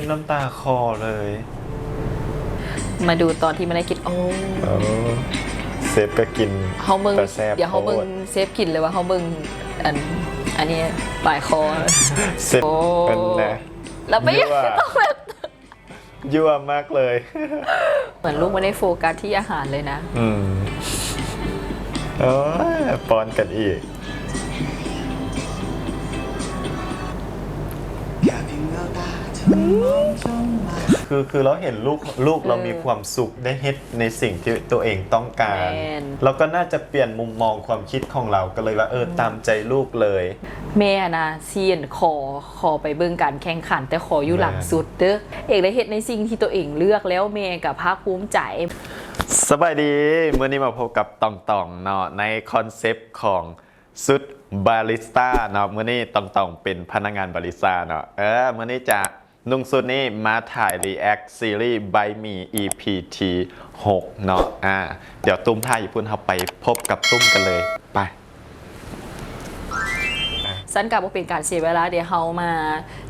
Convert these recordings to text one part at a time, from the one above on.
ฟน้ำตาคอเลยมาดูตอนที่ไม่ได้กินโอ้เออเซฟก็กินเฮาเบิ่งแต่แซ่บเดี๋ยวเฮาเบิ่งโคตรเซฟกินเลยว่าเฮาเบิ่งอันอันนี้ปลายคอ เซฟโอ้ เป็นนะแล้วไม่ยั่วต้องแบบยั่วมากเลย เหมือนลูกไม่ได้โฟกัสที่อาหารเลยนะ อืมโอ้ยปอนกันอีก คือคือเราเห็นลูกลูกเราเออมีความสุขได้เฮ็ดในสิ่งที่ตัวเองต้องการแม่น เราก็น่าจะเปลี่ยนมุมมองความคิดของเราก็เลยว่าเออตามใจลูกเลย แม่นะเซียนขอขอไปเบิ่งการแข่งขัน แต่ขออยู่หลังแม่สุดเด้อเอกได้เฮ็ดในสิ่งที่ตัวเองเลือกแล้วแม่กับภาคภูมิใจ สบายดีเมื่อนี้มาพบกับตองตองเนาะในคอนเซปต์ของสุดบาริสต้าเนาะเมื่อนี้ตองตองเป็นพนักงานบาริสต้าเนาะเออเมื่อนี้จะ นุ่งสุดนี้มาถ่าย React ซีรีส์ by me EPT 6 เนาะอ่า เดี๋ยวตุ้มท่าญี่ปุ่นเราไปพบกับตุ้มกันเลย ไป สันกับว่าเป็นการเสียเวลาเดี๋ยวเฮามา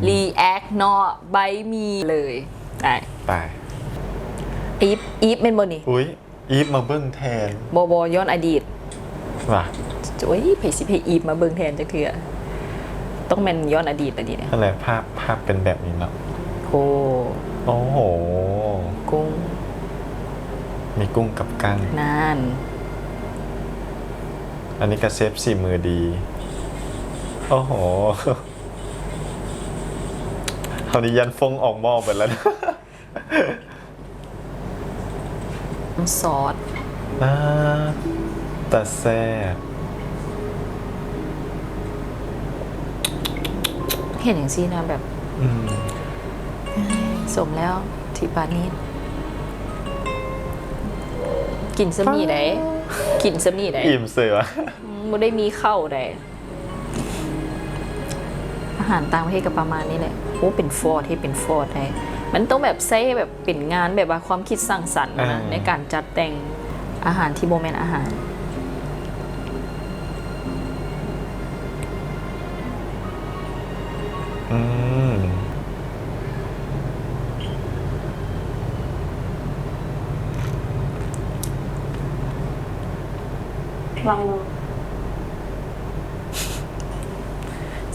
react เนาะใบมีเลยได้ไป อีฟอีฟเป็นบ่นี่อุ้ยอีฟมาเบิ้งแทนบอบย้อนอดีตว่ะโอ้ยเพสิเพอีฟมาเบิ่งแทนจักเทื่อ ต้องแม่นย้อนอดีตอดีตเนี่ยอะไรภาพภาพเป็นแบบนี้เนาะโคโอ้โห กุ้งมีกุ้งกับกั้งนานอันนี้ก็เซฟสี่มือดี โอ้โหคราวนี้ยันฟงออกหม้อไปแล้วนะซอสน่าแต่แซ่บ เห็นอย่างซี่นะแบบอืมสมแล้วที่ปานนี้กินสมีได้กินสมีได้อิ่มเสือไม่ได้มีเข้าได้อาหารต่างประเทศก็ประมาณนี้แหละโอ้เป็นฟอร์ดที่เป็นฟอร์ดได้มันต้องแบบใช้แบบเป็นงานแบบว่าความคิดสร้างสรรค์นะในการจัดแต่งอาหารที่โมเมนอาหาร ลองดู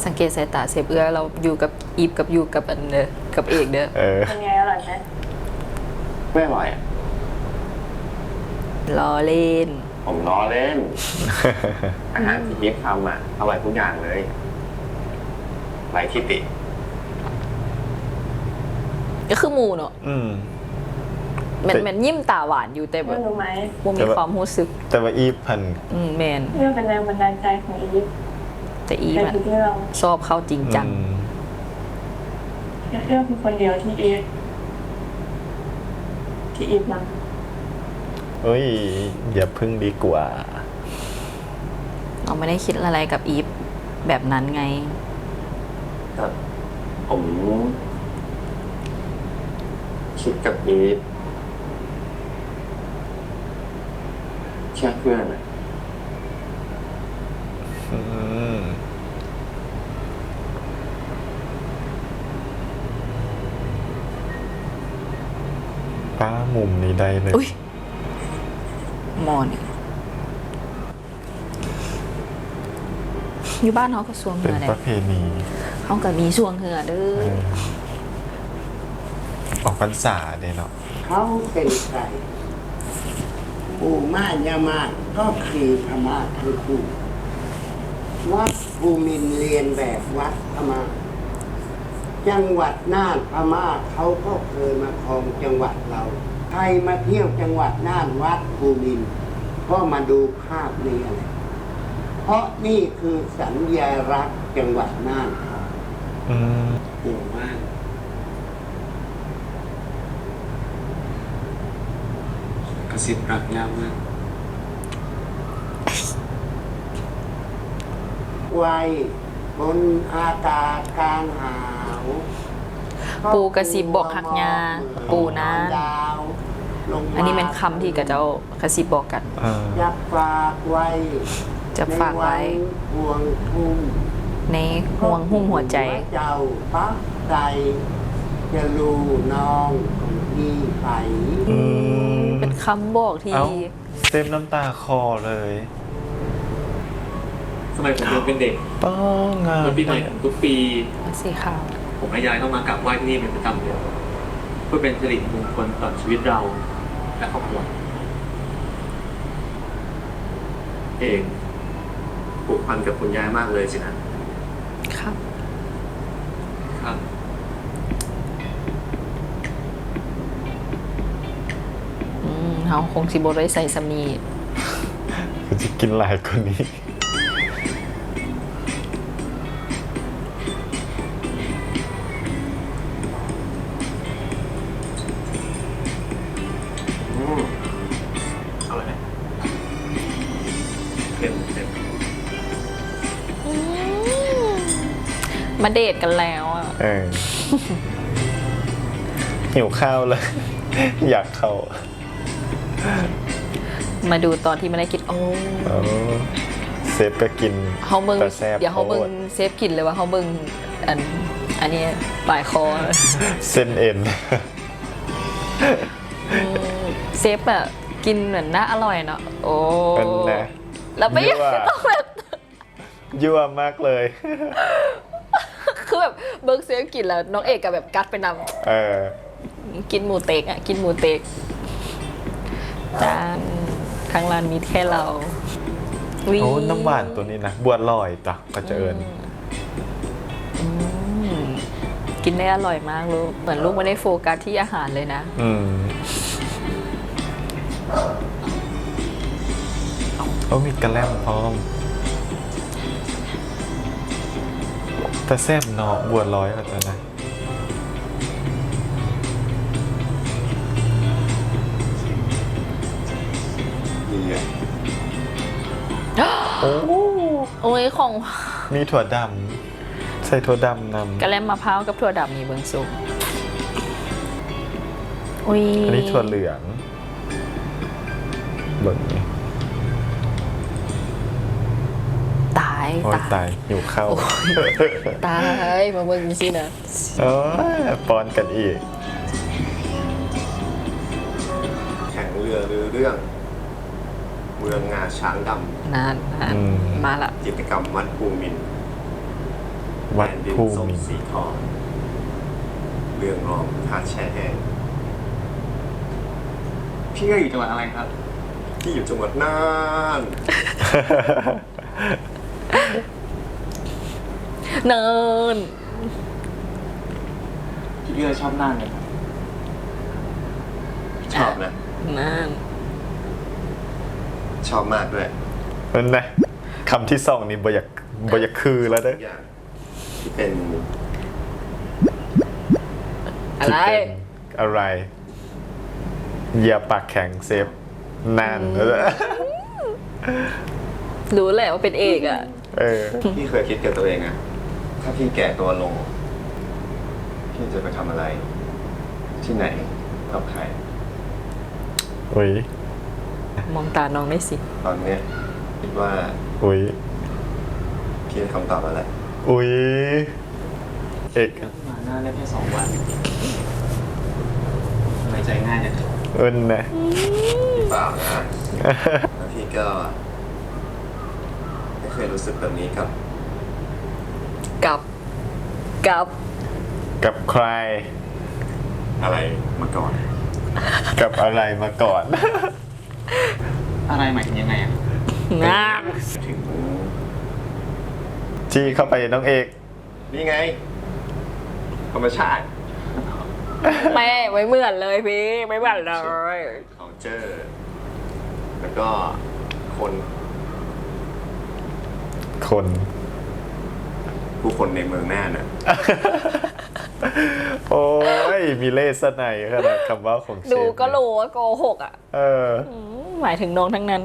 สังเกตสายตาเซฟเอื้อเราอยู่กับอีฟกับอยู่กับอันเดอกับเอกเด้อเออ เป็นไงอร่อยไหมไม่อร่อยอะล้อเล่น ผมล้อเล่น อาหารที่เพียกทำอะอร่อยทุกอย่างเลยไรที่ติ ก็คือหมูเนาะอืม มันแต่มันยิ้มตาหวานอยู่แต่แบไม่บรู้ไหมบ่มีความรู้สึกแต่ว่าอีฟพันอืมแมนเรื่องเป็นแรงบันดาลใจของอีฟแต่อีฟในอะทุกเรื่องชอบเข้าจริงจัง อืมเรื่องคือคนเดียวที่อีฟที่อีฟรักเอ้ย อย่าพึ่งดีกว่า เราไม่ได้คิดอะไรกับอีฟแบบนั้นไง ผมคิดกับอีฟ แค่เพื่อนอะอืมป้ามุมนี้ได้เลย อุ้ยหมอนี่อยู่บ้านเขาก็สวงเป็เหืนอได้ประเพณีเขาก็มีสวงเหือเด้เอออออกพรรษาเด้เนาะ เขาเป็นใคร ปู่ม่านยามาศก็คือพม่าทั้งคู่วัดภูมินทร์เรียนแบบวัดพม่าจังหวัดน่านพม่าเขาก็เคยมาครองจังหวัดเราใครมาเที่ยวจังหวัดน่านวัดภูมินทร์ก็มาดูภาพนี้แหละเพราะนี่คือสัญญารักษณ์จังหวัดน่านเขาอืมปู่ม่านก ระซิบรักยากมากไว้บนอากาศกลางหาวปูกระซิบบอกหักยาปูนะดาวลงมาอันนี้เป็นคำที่กับเจ้ากระซิบบอกกันจะฝากไว้จะฝากไว้ในห่วงทุ่มในห่วงหุ้มหัวใจเจ้าปักใจจะรู้น้องของพี่ไป คำบอกที่เอ้า เซฟน้ำตาคอเลยสมัยผมยังเป็นเด็กป้องงานวันปีใหม่ของทุกปี สีขาวผมและยายต้องมากราบไหว้ที่นี่เป็นประจำเลยเพื่อเป็นสิริมงคลต่อชีวิตเราและครอบครัวเองผูกพันกับคุณยายมากเลยสินะครับครับ อืม เขาคงสิบได้ใส่สำนีกูจะกินหลายคนนี้ อืมอร่อยไหมเค็มเค็มมาเดทกันแล้วอะ เออ หิวข้าวเลย อยากเข้า มาดูตอนที่ไม่ได้กินโอ้เออเซฟก็กินเขาเบิงแต่แซ่บเดี๋ยวเขาเบิโคงตรเซฟกินเลยว่าเขาเบิงอันอันนี้ปลายคอเส้นเอ็นอืมเซฟแบบกินเหมือนน่าอร่อยเนาะโอ้เป็นนะแล้วไม่ยั่วต้องแบบยั่วมากเลย คือแบบเบิร์กเซฟกินแล้ว น้องเอกกับแบบกัดไปนเออำกินหมูเต็กอะกินหมูเต็ก จานทางร้านมีแค่เราวิโอ้น้ำหวานตัวนี้นะบัวลอยจ้ะก็จะเอิญอืมกินได้อร่อยมากลูกเหมือนลูกไม่ได้โฟกัสที่อาหารเลยนะอืมโอ้มีกระแลมพร้อมแต่แซ่บเนาะบัวลอยก็จะนะดี โอ้โอ้ยของมีถั่วดำใส่ถั่วดำนำกระแลมมะพร้าวกับถั่วดำมีเบิงสุกอุ้ยอันนี้ถั่วเหลืองเบิ่งนี่ตายโอ้ยตายตายหิวข้าวโอ้ยตายมาเบิงสินะโอ้ยปอนกันอีกแข่งเรือรือเรื่องเมืองงาช้างดนานนานอืม มาละำกิจกรรมวัดภูมินทร์วัดแผ่นดินภูส้มมินทร์สีทองเรื่องรองทาแช่แห้งพี่ก็อยู่จังหวัดอะไรครับ ที่อยู่จังหวัดน่านเนินพี่ก็ชอบน่านเลยครับชอบนะ นาน ชอบมากด้วยนั่นนะคำที่สองนี่บอยากบอยากคือแล้วเด้อทุกอย่างที่เป็นอะไร ที่เป็นอะไรเหยียบปากแข็งเซฟนั่นเออรู้แหละว่าเป็นเอกอะ เออ พี่เคยคิดกับตัวเองอะถ้าพี่แก่ตัวลง พี่จะไปทำอะไร ที่ไหนกับใคร อุ้ย มองตาน้องได้สิ ตอนเนี้ยคิดว่าอุ้ยพี่ได้คำตอบแล้วแหละอุ้ยเอกมาน่านได้แค่สองวันทำไมใจง่ายจังเอินนะพี่เปล่านะแล้วพี่ก็ไม่เคยรู้สึกแบบนี้กับกับกับกับใคร อะไรมาก่อน กับอะไรมาก่อน อะไรหมายถึงยังไงอะงามถึงที่เข้าไปน้องเอก นี่ไง ธรรมชาติแม่ไม่เหมือนเลยพี่ไม่เหมือนเลยของเจอ แล้วก็คนคน ผู้คนในเมืองน่านน่ะ โอ้ย มีเลสไนขนาดคำว่าของเชฟดูก็รู้ว่าโกหกอะเอออืมหมายถึงน้องทั้งนั้น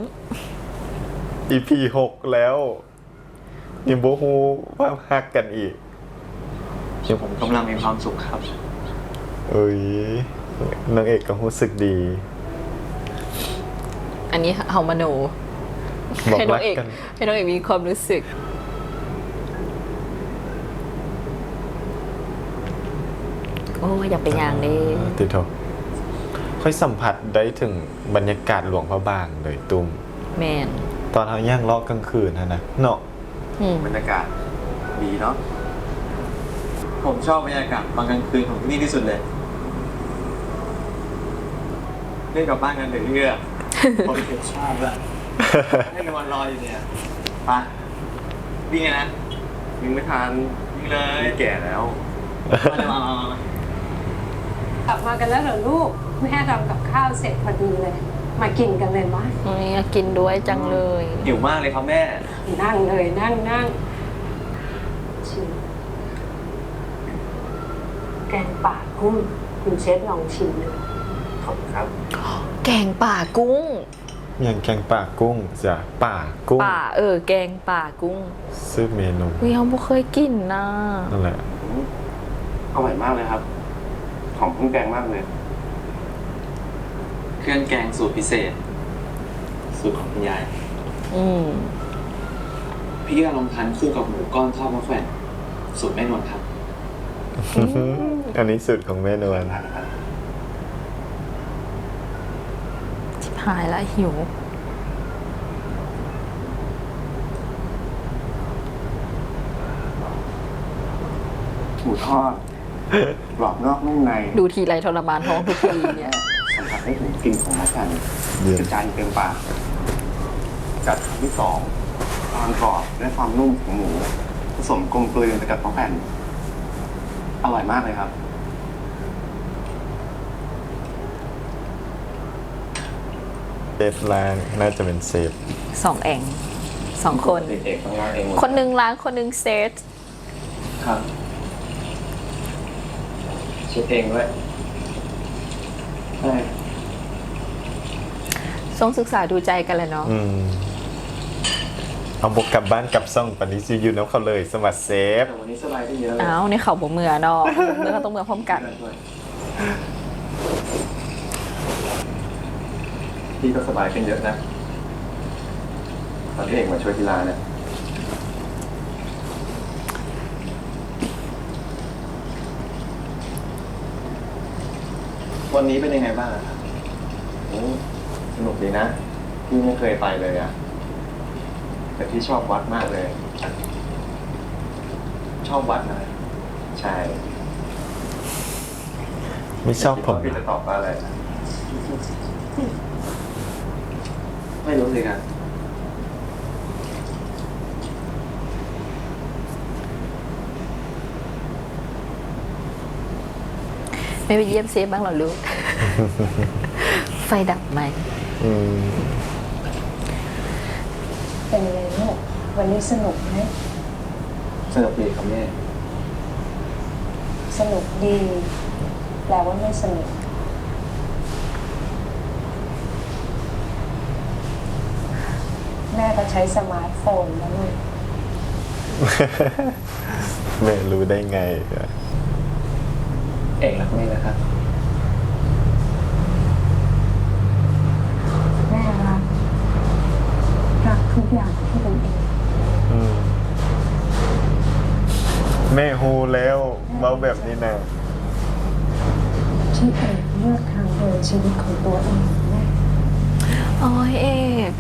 EP หกแล้วยิมโบฮูว่าฮักกันอีก ผมกำลังมีความสุขครับ เอ้ยนางเอกก็รู้สึกดี อันนี้เฮามาโนบอกให้น้รัอกงเอกกัน ให้น้องเอกมีความรู้สึก โอ้ยอยากไปย่างเลยติดทบค่อยสัมผัสได้ถึงบรรยากาศหลวงพระบางเลยตุ้มแมนตอนเขาย่างเลาะกลางคืนนะนะเนาะอืมบรรยากาศดีเนาะผมชอบบรรยากาศตอนกลางคืนของที่นี่ที่สุดเลยเล่นกลับบ้านกันเดี๋ยวเลือกผมเก็บชอบละให้นอนรออยู่เนี่ยไปวิ่งไงนะวิ่งไม่ทันวิ่งเลยนี่แก่แล้วมามามามา กลับมากันแล้วเหรอลูก แม่ทำกับข้าวเสร็จพอดีเลย มากินกันเลยมั้ยโอ้ยอยากกินด้วยจังเลย หิวมากเลยครับแม่ นั่งเลยนั่งนั่งชิมแกงป่ากุ้งคุณเชฟลองชิมดูขอบคุณครับ แกงป่ากุ้ง อย่างแกงป่ากุ้งจ้ะป่ากุ้งป่า เออ แกงป่ากุ้งซื้อเมนูอุ้ยเขาไม่เคยกินนะนั่นแหละอร่อยมากเลยครับห อมเครื่องแกงมากเลย เครื่องแกงสูตรพิเศษ สูตรของคุณยาย อืมพี่ก็ลองทานคู่กับหมูก้อนทอดมะแขวนสูตรแม่นวลครับ อันนี้สุดของแม่นวลชิบหายละหิว หมูทอด กรอบนอกนุ่มในดูทีไรทรมานท้องทุกทีเนี่ยสัมผัสได้ถึงกลิ่นของมะขันเย็นกระจายเต็มปากกัดคำที่สองความกรอบและความนุ่มของหมูผสมกลมกลืนไปกับมะแผ่น อร่อยมากเลยครับ เซฟล้างน่าจะเป็นเซฟ สองแองสองคน เด็กๆต้องล้างเองหมดคนหนึ่งล้างคนหนึ่งเซตครับ เช็ดเองด้วยใช่ทรงศึกษาดูใจกันเลยเนาะอืมเอาบกกลับบ้านกลับซ่องปันนี้ซีอยู่น้ำเขาเลยสวัสดีเซฟ แต่วันนี้สบายขึ้นเยอะเลยอ้าวในเขาบ่เมือเนาะเมื่อเขาต้องเมือพร้อมกันด้วยพี่ก็สบายขึ้นเยอะนะ ตอนที่เอกมาช่วยกีฬาเนี่ย วันนี้เป็นยังไงบ้างอะครับโอ้สนุกดีนะ พี่ไม่เคยไปเลยอะแต่พี่ชอบวัดมากเลย ชอบวัดนะ ใช่ไม่ชอบผมพี่จะตอบว่าอะไร ไม่รู้เลยครับ ไม่ไปเยี่ยมเซฟบ้างเหรอลูก ไฟดับไหม อืมเป็นไงลูกวันนี้สนุกไหมสนุกดีครับแม่ สนุกดี แปลว่าไม่สนุก แม่ก็ใช้สมาร์ทโฟนแล้วลูก แม่รู้ได้ไง เอกรักแม่นะครับ แม่รักรักทุกอย่างที่เป็นเองอืมแม่ฮูแล้วเมาแบบนี้นะที่เอกเลือกทางเดินชีวิตของตัวเองแม่โอ้ยเอก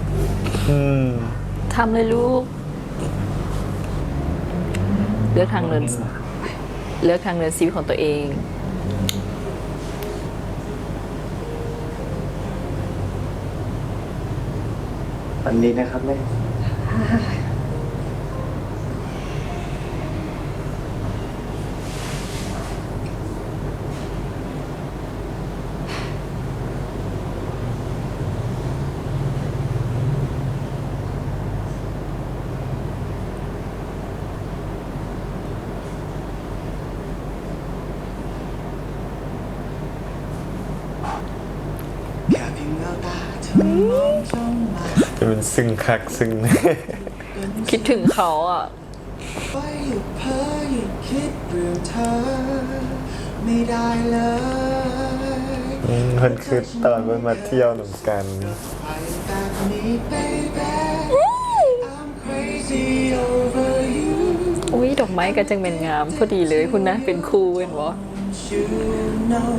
อืม ทำเลยลูก เลือกทางเดินเลือกทางเดินชีวิตของตัวเอง วันนี้นะครับแม่ แค่เพียงแววตาเธอมองจ้องมา จะเป็น ซึ่งคักซึ่ง คิดถึงเขาอะไว้หยุดเพ้อหยุดคิดเรื่องเธอ ไม่ได้เลยอืมมันคือตอนมันมาเที่ยวหนุ่มกัน ไปแบบนี้ baby I'm crazy over you อุ้ยดอกไม้ก็จังเป็นงาม พอดีเลยคุณนะเป็นคู่เว้นวะเ want you to know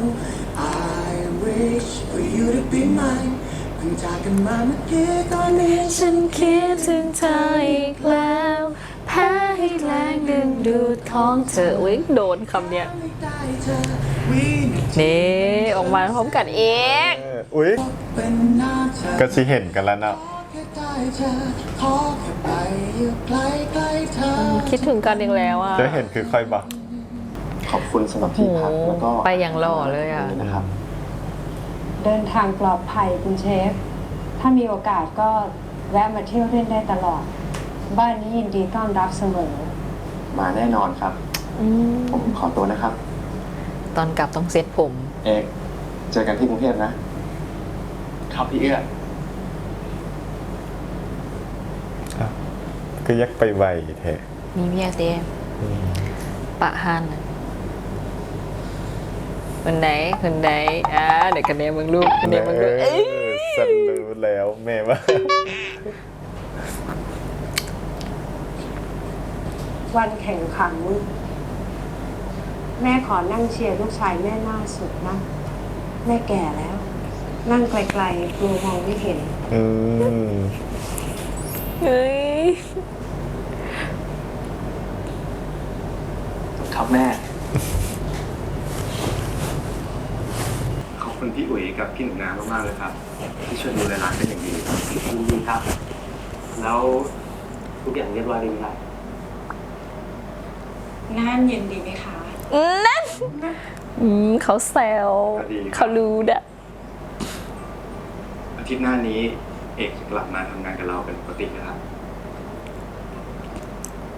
I wish for you to be mine เพิ่งจากกันมาเมื่อกี้ตอนนี้ฉันคิดถึงเธออีกแล้ว แพ้ให้แรงดึงดูดของเธออุ้ยโดนคำเนี้ยไม่ได้เธอวินาทีนี่ออกมาพร้อมกันเองเอออุ้ยเป็นหน้าเธอก็สิเห็นกันแล้วเนาะขอแค่ได้เธอขอแค่ไปอยู่ใกล้ใกล้ๆเธอคิดถึงกันอีกแล้วอะจะเห็นคือค่อยบอกขอบคุณสำหรับที่พักแล้วก็ไปอย่างหล่อเลยอะนะครับ เดินทางปลอดภัยคุณเชฟ ถ้ามีโอกาสก็แวะมาเที่ยวเล่นได้ตลอด บ้านนี้ยินดีต้อนรับเสมอ มาแน่นอนครับ อืมผมขอตัวนะครับ ตอนกลับต้องเซ็ตผม เอกเจอกันที่กรุงเทพนะ ครับพี่เอื้ออ้าวก็ยักไปไวแท้มีเมียเต้ปะฮันน่ะ คนไหนคนไหนอ่าเดี๋ยวกันเนมึงลูกกันเนมึงลูกเอ้ยสันรู้แล้วแม่ว่าวันแข่งขัน แม่ขอนั่งเชียร์ลูกชายแม่หน้าสุดนะแม่แก่แล้ว นั่งไกลๆกลัวมองไม่เห็นอืมเฮ้ยครับแม่ ขอบ คุณพี่อุ๋ยกับพี่หนูนามากๆเลยครับ ที่ช่วยดูแลร้านเป็นอย่างดียินดีครับ แล้วทุกอย่างเรียบร้อยดีไหมครับน้ำเย็นดีไหมคะนั่นอืมเขาแซวก็ดีครับเขารู้ดะอาทิตย์หน้านี้ เอกจะกลับมาทำงานกับเราเป็นปกตินะครับ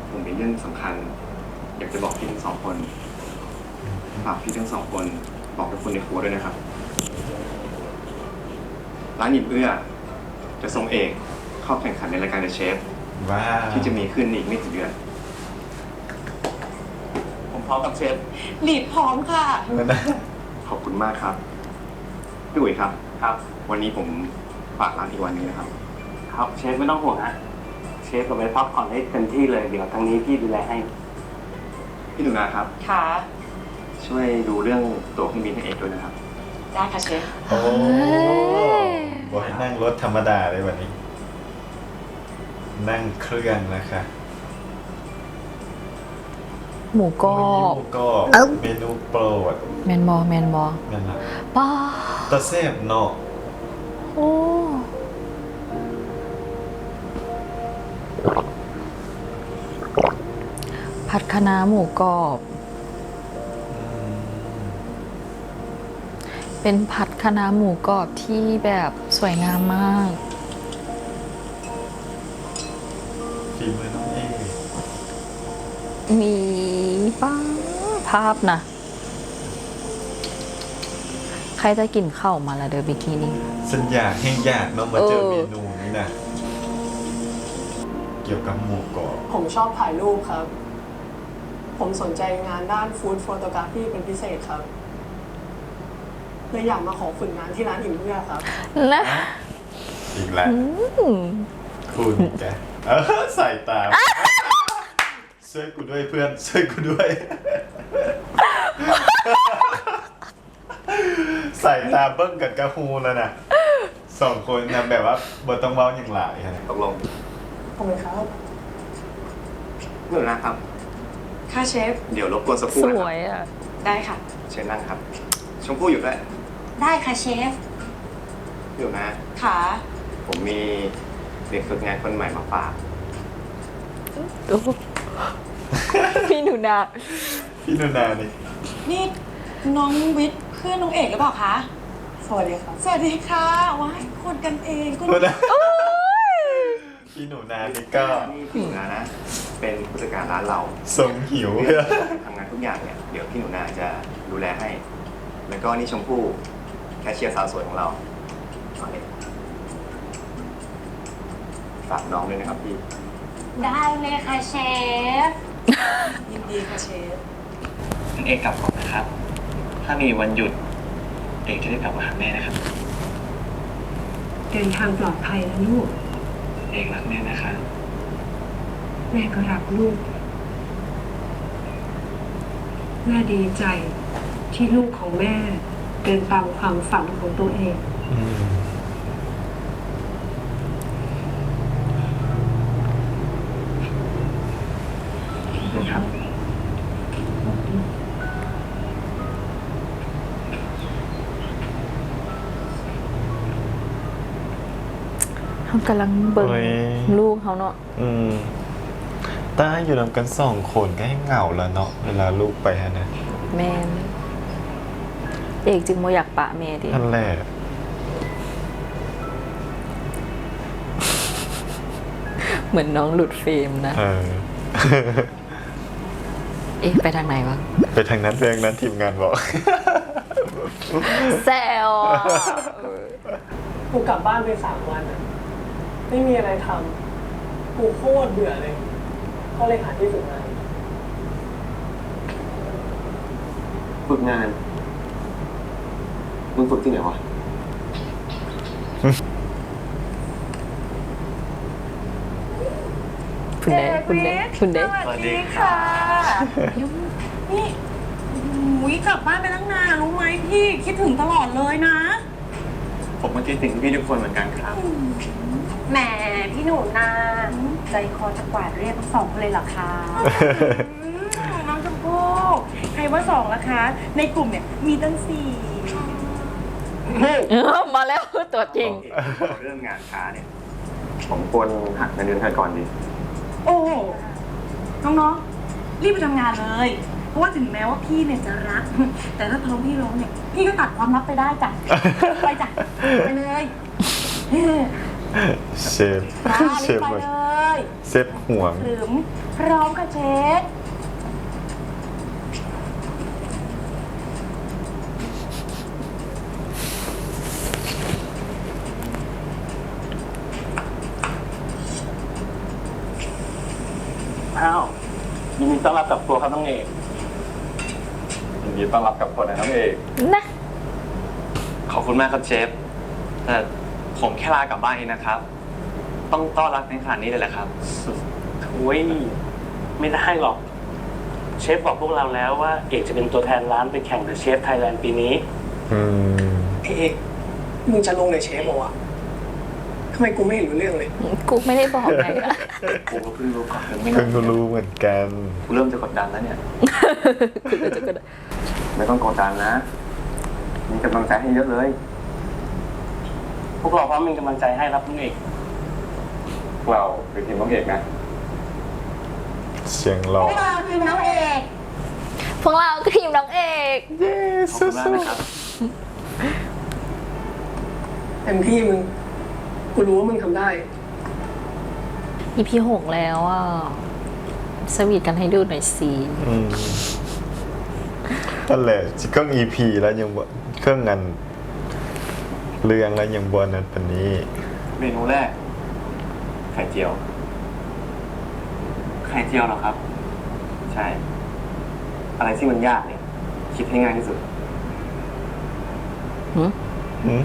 ผมมีเรื่องสำคัญ อยากจะบอกพี่ทั้งสองคนฝากพี่ทั้งสองคนบอกทุกคนในครัวด้วยนะครับ ร้านหยิบเอื้อ จะส่งเอกเข้าแข่งขันในรายการ The Chef ว้าว ที่จะมีขึ้นอีกไม่ถึงเดือน ผมพร้อมกับเชฟ หลีดพร้อมค่ะ ขอบคุณมากครับพี่อุ๋ยครับ ครับ วันนี้ผมฝากร้านอีกวันนี้นะครับ ครับเชฟไม่ต้องห่วงฮะ เชฟเราไปพักผ่อนให้เต็มที่เลย เดี๋ยวทางนี้พี่ดูแลให้ พี่หนูนาครับ ค่ะ ช่วยดูเรื่องตั๋วเครื่องบินให้เอกด้วยนะครับ ได้ค่ะเชฟโอ้บอกให้นั่งรถธรรมดาเลยวันนี้ นั่งเครื่องนะคะหมูกรอบหมูกรอบเอ้าเมนูโปรดแมนบอแมนบอนั่นแหละป้าตะเซบเนาะโอ้ผัดคะน้าหมูกรอบ เป็นผัดคะน้าหมูกรอบที่แบบสวยงามมาก ฝีมือน้องเอมีป้าภาพนะ ใครจะกินข้าวมาละเดอบิกินี่ สัญญาแห่งยากเนาะมาเจอเออเมนูนี้นะ เกี่ยวกับหมูกรอบ ผมชอบถ่ายรูปครับ ผมสนใจงานด้านฟู้ดโฟโตกราฟีเป็นพิเศษครับ เลยอยากมาขอฝึกงานที่ร้านอิ่มเพื่อครับ นะอีกแล้วอืมคุณแกเออใส่ตามช่วยกูด้วยเพื่อนช่วยกูด้วย ใส่ตาเบิ้งกับกระฮูแล้วนะสองคนนะแบบว่าบทต้องเว้าอย่างหลายนะตกลงขอบคุณครับพี่หนูนาครับ ค่ะเชฟ เดี๋ยวรบกวนสักครู่สนะควรับ ยอะ ได้ค่ะ เชิญนั่งครับ ชมพู่อยู่ด้วย ได้ค่ะเชฟพี่หนูนาค่ะผมมีเด็กฝึกงานคนใหม่มาฝาก โอ้พี่หนูนาพี่นุนานี่นี่น้องวิทย์เพื่อนน้องเอกหรือเปล่าคะสวัสดีครับสวัสดีค่ะว้ายคนกันเองคุณคุณนะพี่หนูนานี่ก็นี่พี่หนูนานะ เป็นผู้จัดการร้านเราทรงหิว ทำงานทุกอย่างเนี่ย เดี๋ยวพี่หนูนาจะดูแลให้ แล้วก็นี่ชมพู่แคชเชียร์สาวสวยของเราเอาเลยฝากน้องด้วยนะครับพี่ ได้เลยค่ะเชฟ ยินดีค่ะเชฟเอกกลับก่อนนะครับ ถ้ามีวันหยุด เอกจะได้กลับมาหาแม่นะครับ เดินทางปลอดภัยนะลูก เอกรักแม่นะคะ แม่ก็รักลูก แม่ดีใจที่ลูกของแม่ เดินตามความฝันของตัวเองอืมนะครับ เขากำลังเบิ่งโอ้ย ลูกเขาเนาะอืมตาอยู่นำกันสองคนก็ให้เหงาแล้วเนาะเวลาลูกไปฮะนะแมน เอกจึงโมอยากปะเมดิท่านแรกเหมือนน้องหลุดเฟรมนะ เออ เอกไปทางไหนวะ ไปทางนั้นเรื่องนั้นทีมงานบอก แซวอะกูกลับบ้านไปสามวันอะไม่มีอะไรทำกูโคตรเบื่อเลย ก็เลยหาที่ฝึกงาน ฝึกงาน มึงฝึกที่ไหนวะ คุณเดคุณเดคุณเดสวัสดีค่ะนี่หุยกลับบ้านไปตั้งนานรู้ไหมพี่คิดถึงตลอดเลยนะ ผมก็คิดถึงพี่ทุกคนเหมือนกันครับ แหมพี่หนูนาใจคอจะกวาดเรียกทั้งสองคนเลยเหรอคะอืมน้องชมพู่ใครว่าสองละคะ ในกลุ่มเนี่ยมีตั้งสี่ เออมาแล้วตัวจริง เรื่องงานช้าเนี่ยผมควรหักเงินเดือนใครก่อนดี โอ้โหน้องๆ รีบไปทำงานเลย เพราะว่าถึงแม้ว่าพี่เนี่ยจะรัก แต่ถ้าท้องพี่ร้องเนี่ย พี่ก็ตัดความลับไปได้จ้ะ ไปจ้ะ ไปเลยเชฟมาเชรีบฟไปมันเลยเซฟห่วงหรือพร้อมค่ะเชฟ ต้อนรับกลับตัวครับน้องเอกยินดีต้อนรับกับคนนะน้องเอกนะขอบคุณมากครับเชฟแต่ผมแค่ลากลับบ้านเองนะครับ ต้องต้อนรับในขนาดนี้เลยแหละครับโอ้ยไม่ได้หรอก เชฟบอกพวกเราแล้วว่า เอกจะเป็นตัวแทนร้านไปแข่งเดอะเชฟไทยแลนด์ปีนี้อืมเอกมึงจะลงในเชฟเหรอวะ ทำไมกูไม่เห็นรู้เรื่องเลยกูไม่ได้บอกไงอะกูก็เพิ่งรู้ก่อนไม่เพิ่งรู้เหมือนกันกูเริ่มจะกดดันแล้วเนี่ยคือก็จะก็ได้ไม่ต้องกดดันนะ มีกำลังใจให้เยอะเลย พวกเราพร้อมเป็นกำลังใจให้ครับน้องเอกเราเป็นทีมน้องเอกนะ เสียงหล่อไม่มาคือน้องเอกพวกเราก็ทีมน้องเอกเย้ขอบคุณมากนะครับเต็มที่มึง กูรู้ว่ามึงทำได้ อีพีหกแล้วอะสวีทกันให้ดูหน่อยสิอืมนั่นแหละเครื่อง EP แล้วยังบ่เครื่องงานเรื่องแล้วยังบวนนั้นปานนี้ เมนูแรก ไข่เจียว ไข่เจียวเหรอครับ ใช่ อะไรที่มันยากเนี่ย คิดให้ง่ายที่สุดหืมหืม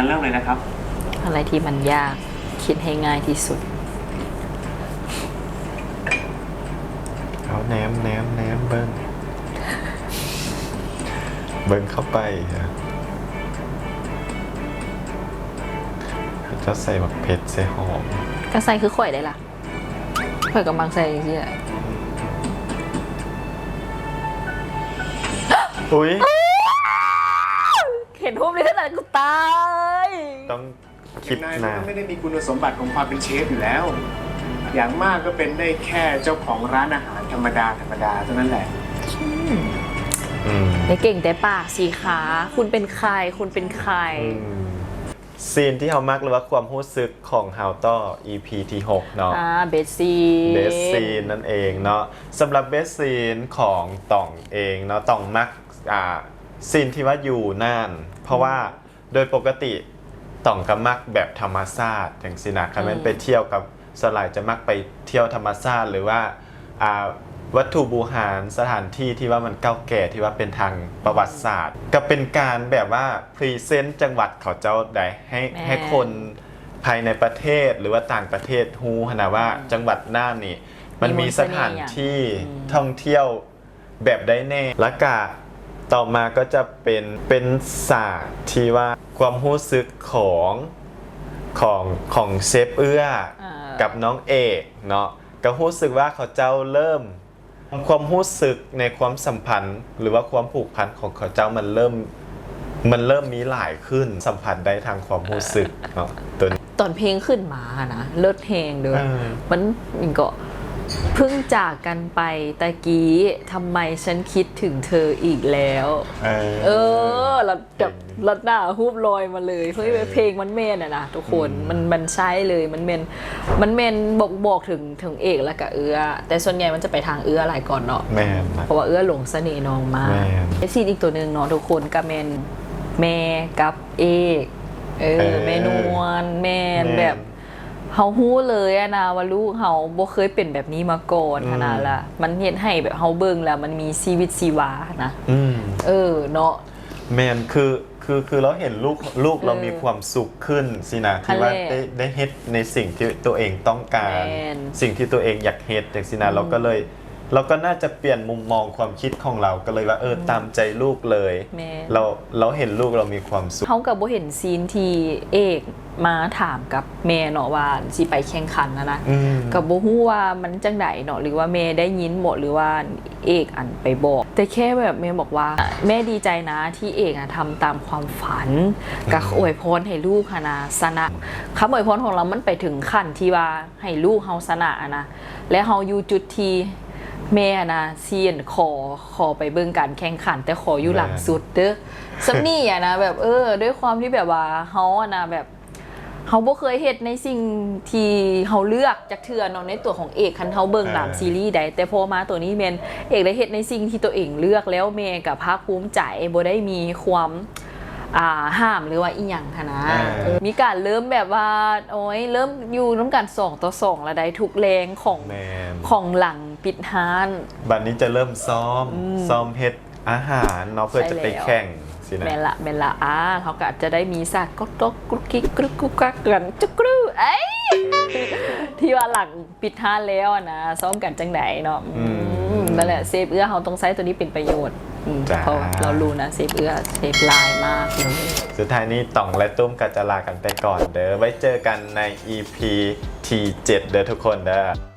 งั้นเริ่มเลยนะครับ อะไรที่มันยากคิดให้ง่ายที่สุด เอาแหนมแหนมแหนมเบิ้งเบิ้งเข้าไปฮะจะใส่แบบเผ็ดใส่หอมก็ใส่คือข่อยได้ล่ะข่อยกำลังใส่ที่ไหนอุ้ยเห็นรูปนี้ขนาดกูตายต้อง คิดนายนะไม่ได้มีคุณสมบัติของความเป็นเชฟอยู่แล้ว อย่างมากก็เป็นได้แค่เจ้าของร้านอาหารธรรมดาธรรมดาเท่านั้นแหละ อืมไม่เก่งแต่ปากสีขา คุณเป็นใคร คุณเป็นใครอืมซีนที่เขามักหรือว่าความรู้สึกของเฮาต่อ EP ที่6เนาะ อ่า เบสซี เบสซีนนั่นเองเนาะสำหรับเบสซีนของต่องเองเนาะต่องมักอ่าซีนที่ว่าอยู่น่าน เพราะว่าโดยปกติ ต่องก็มักแบบธรรมชาติอย่างสินะคันแม่นไปเที่ยวกับสลายจะมักไปเที่ยวธรรมชาติหรือว่าอ่าวัตถุบูหารสถานที่ที่ว่ามันเก่าแก่ที่ว่าเป็นทางประวัติศาสตร์ ก็เป็นการแบบว่าพรีเซนต์จังหวัดเขาเจ้าได้ให้แม่ให้คนภายในประเทศหรือว่าต่างประเทศฮู้ขนาดว่าจังหวัดน่านนี่ มันมีสถานที่ท่องเที่ยวแบบได้แน่และกะ ต่อมาก็จะเป็นเป็นศาสตร์ที่ว่าความรู้สึกของของของเซฟเอื้ออ่ากับน้องเอกเนาะก็รู้สึกว่าเขาเจ้าเริ่ม ความรู้สึกในความสัมพันธ์ หรือว่าความผูกพันของเขาเจ้ามันเริ่ม มันเริ่มมีหลายขึ้นสัมผัสได้ทางความรู้สึกเนาะตัวนี้ตอนเพลงขึ้นมานะเลิศเพลงเด้อเออมันมันก็ เพิ่งจากกันไปตะกี้ทำไมฉันคิดถึงเธออีกแล้ว เออ เออแล้วแบบลัดหน้าฮูบลอยมาเลยเฮ้ยเพลงมันเมนอะนะทุกคนมันมันใช่เลยมันเมนมันเมนบอกบอกถึงถึงเอกและกับเอื้อ แต่ส่วนใหญ่มันจะไปทางเอื้อหลายก่อนเนาะแม่นนะ เพราะว่าเอื้อหลงเสน่ห์น้องมากแม่นไอซีนอีกตัวหนึ่งเนาะทุกคนก็เมนแม่กับเอกเอเอออแม่นวลแม่นแม่น แบบ เฮาฮู้เลยอะนะว่าลูกเฮาบ่เคยเป็นแบบนี้มาก่อนอืมขนาดละมันเห็นให้แบบเฮาเบิ่งแล้ว มันมีชีวิตชีวานะอืมเออเนาะแมนคือคือคือเราเห็นลูกลูกเราเออมีความสุขขึ้นสินะที่ว่าทะเลได้ได้เฮ็ดในสิ่งที่ตัวเองต้องการแม่นสิ่งที่ตัวเองอยากเฮ็ดอย่างสินะเราก็เลย เราก็น่าจะเปลี่ยนมุมมองความคิดของเราก็เลยว่าเออตามใจลูกเลย แม่นเราเราเห็นลูกเรามีความสุข เขากับบ่เห็นซีนที่เอกมาถามกับแม่เนาะว่าสิไปแข่งขันนะนะอืม กับบ่ฮู้ว่ามันจังไดเนาะหรือว่าแม่ได้ยินหมดหรือว่าเอกอันไปบอก แต่แค่แบบแม่บอกว่า แม่ดีใจนะที่เอกอะทำตามความฝันกับอวยพรให้ลูกค่ะนะสนะคำอวยพรของเรามันไปถึงขั้นที่ว่าให้ลูกเฮาสนะอะนะและเฮาอยู่จุดที่ แม่อะนะเซียนขอขอไปเบิ่งการแข่งขัน แต่ขออยู่หลังสุดเด้อสำนี่อะนะแบบเออ ด้วยความที่แบบว่าเฮาอะนะแบบเขาบ่เคยเฮ็ดในสิ่งที่เขาเลือกจากเทือเนาะในตัวของเอกคันเขาเบิ่งตามเออซีรีส์ใดแต่พอมาตัวนี้แมนเอกได้เฮ็ดในสิ่งที่ตัวเองเลือกแล้วเมย์กับภาคภูมิใจบ่ได้มีความอ่าห้ามหรือว่าอีหยังค่ะนะเออเออมีการเริ่มแบบว่าโอ้ยเริ่มอยู่น้ำกันสองต่อสองแล้วได้ทุกแรงของแมนของหลัง ปิดฮาน บัดนี้จะเริ่มซ้อมอืมซ้อมเฮ็ดอาหารเนาะเพื่อใช่จะไปแล้วแข่งสินะแม่นละแม่นละอ่าเขาก็อาจจะได้มีสักก็ตกกรุกกิกกรุกกุกกักกันจุกกรูเอ้ยที่ว่าหลังปิดท่านแล้วอะนะซ้อมกันจังไหนเนาะอืมอืมนั่นแหละเซฟเอื้อเขาต้องใช้ตัวนี้เป็นประโยชน์อืมจ้าเพราะเรารู้นะเซฟเอื้อเซฟลายมากเลยสุดท้ายนี้ต่องและตุ้มก็จะลากันไปก่อนเด้อไว้เจอกันใน EP ที่7เด้อทุกคนเด้อ